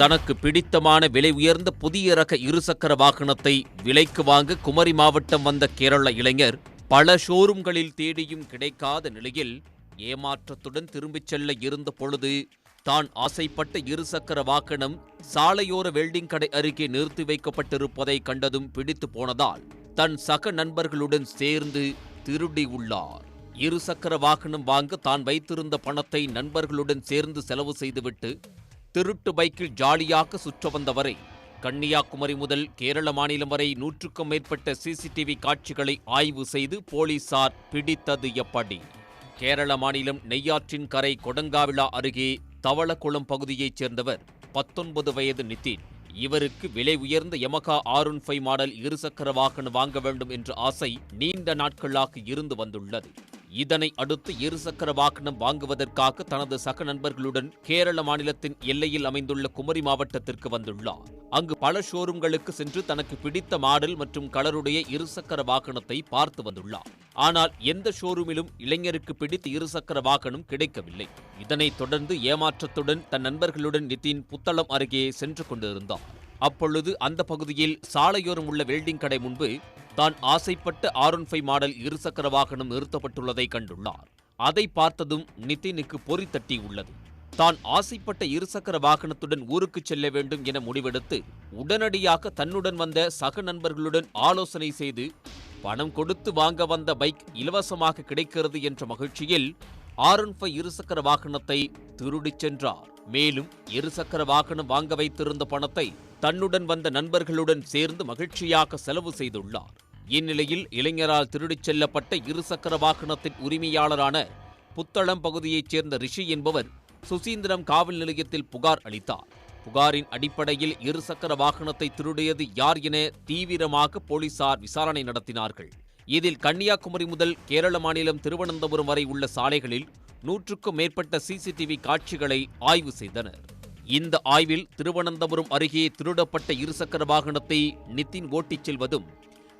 தனக்கு பிடித்தமான விலை உயர்ந்த புதிய ரக இருசக்கர வாகனத்தை விலைக்கு வாங்க குமரி மாவட்டம் வந்த கேரள இளைஞர் பல ஷோரூம்களில் தேடியும் கிடைக்காத நிலையில் ஏமாற்றத்துடன் திரும்பிச் செல்ல இருந்த பொழுது தான் ஆசைப்பட்ட இருசக்கர வாகனம் சாலையோர வெல்டிங் கடை அருகே நிறுத்தி வைக்கப்பட்டிருப்பதை கண்டதும் பிடித்து போனதால் தன் சக நண்பர்களுடன் சேர்ந்து திருடி உள்ளார். இருசக்கர வாகனம் வாங்க தான் வைத்திருந்த பணத்தை நண்பர்களுடன் சேர்ந்து செலவு செய்துவிட்டு திருட்டு பைக்கில் ஜாலியாக சுற்ற வந்தவரை கன்னியாகுமரி முதல் கேரள மாநிலம் வரை நூற்றுக்கும் மேற்பட்ட சிசிடிவி காட்சிகளை ஆய்வு செய்து போலீசார் பிடித்தது எப்படி? கேரள மாநிலம் நெய்யாற்றின் கரை கொடங்காவிளா அருகே தவளக்குளம் பகுதியைச் சேர்ந்தவர் பத்தொன்பது வயது நிதின் இவருக்கு விலை உயர்ந்த யமகா ஆருன் ஃபைவ் மாடல் இருசக்கர வாகனம் வாங்க வேண்டும் என்ற ஆசை நீண்ட நாட்களாக இருந்து வந்துள்ளது. இதனை அடுத்து இருசக்கர வாகனம் வாங்குவதற்காக தனது சக நண்பர்களுடன் கேரள மாநிலத்தின் எல்லையில் அமைந்துள்ள குமரி மாவட்டத்திற்கு வந்துள்ளார். அங்கு பல ஷோரூம்களுக்கு சென்று தனக்கு பிடித்த மாடல் மற்றும் கலருடைய இருசக்கர வாகனத்தை பார்த்து வந்துள்ளார். ஆனால் எந்த ஷோரூமிலும் இளைஞருக்கு பிடித்த இருசக்கர வாகனம் கிடைக்கவில்லை. இதனைத் தொடர்ந்து ஏமாற்றத்துடன் தன் நண்பர்களுடன் நிதின் புத்தளம் அருகே சென்று கொண்டிருந்தார். அப்பொழுது அந்த பகுதியில் சாலையோரம் உள்ள வெல்டிங் கடை முன்பு தான் ஆசைப்பட்ட ஆர் ஃபைவ் மாடல் இருசக்கர வாகனம் நிறுத்தப்பட்டுள்ளதை கண்டுள்ளார். அதை பார்த்ததும் நிதினுக்கு பொறி தட்டி உள்ளது. தான் ஆசைப்பட்ட இருசக்கர வாகனத்துடன் ஊருக்கு செல்ல வேண்டும் என முடிவெடுத்து உடனடியாக தன்னுடன் வந்த சக நண்பர்களுடன் ஆலோசனை செய்து பணம் கொடுத்து வாங்க வந்த பைக் இலவசமாக கிடைக்கிறது என்ற மகிழ்ச்சியில் ஆர் ஃபைவ் இருசக்கர வாகனத்தை திருடிச் சென்றார். மேலும் இருசக்கர வாகனம் வாங்க வைத்திருந்த பணத்தை தன்னுடன் வந்த நண்பர்களுடன் சேர்ந்து மகிழ்ச்சியாக செலவு செய்துள்ளார். இந்நிலையில் இளைஞரால் திருடிச் செல்லப்பட்ட இருசக்கர வாகனத்தின் உரிமையாளரான புத்தளம் பகுதியைச் சேர்ந்த ரிஷி என்பவர் சுசீந்திரம் காவல் நிலையத்தில் புகார் அளித்தார். புகாரின் அடிப்படையில் இருசக்கர வாகனத்தை திருடியது யார் என தீவிரமாக போலீசார் விசாரணை நடத்தினார்கள். இதில் கன்னியாகுமரி முதல் கேரள மாநிலம் திருவனந்தபுரம் வரை உள்ள சாலைகளில் நூற்றுக்கும் மேற்பட்ட சிசிடிவி காட்சிகளை ஆய்வு செய்தனர். இந்த ஆய்வில் திருவனந்தபுரம் அருகே திருடப்பட்ட இருசக்கர வாகனத்தை நிதின் ஓட்டிச் செல்வதும்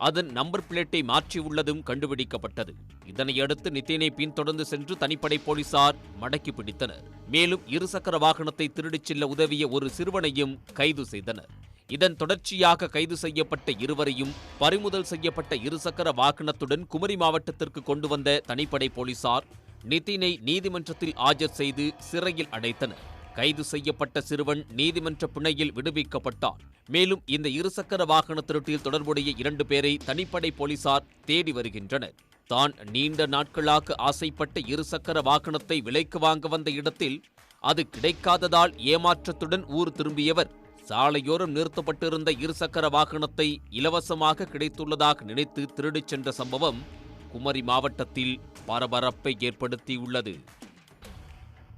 அதன் நம்பர் பிளேட்டை மாற்றியுள்ளதும் கண்டுபிடிக்கப்பட்டது. இதனையடுத்து நிதினை பின்தொடர்ந்து சென்று தனிப்படை போலீசார் மடக்கி பிடித்தனர். மேலும் இருசக்கர வாகனத்தை திருடிச் செல்ல உதவிய ஒரு சிறுவனையும் கைது செய்தனர். இதன் தொடர்ச்சியாக கைது செய்யப்பட்ட இருவரையும் பறிமுதல் செய்யப்பட்ட இருசக்கர வாகனத்துடன் குமரி மாவட்டத்திற்கு கொண்டு வந்த தனிப்படை போலீசார் நிதினை நீதிமன்றத்தில் ஆஜர் செய்து சிறையில் அடைத்தனர். கைது செய்யப்பட்ட சிறுவன் நீதிமன்ற பிணையில் விடுவிக்கப்பட்டார் மேலும் இந்த இருசக்கர வாகன திருட்டில் தொடர்புடைய இரண்டு பேரை தனிப்படை போலீசார் தேடி வருகின்றனர். தான் நீண்ட நாட்களாக ஆசைப்பட்ட இருசக்கர வாகனத்தை விலைக்கு வாங்க வந்த இடத்தில் அது கிடைக்காததால் ஏமாற்றத்துடன் ஊர் திரும்பியவர். சாலையோரம் நிறுத்தப்பட்டிருந்த இருசக்கர வாகனத்தை இலவசமாக கிடைத்துள்ளதாக நினைத்து திருடிச் சென்ற சம்பவம் குமரி மாவட்டத்தில் பரபரப்பை ஏற்படுத்தியுள்ளது.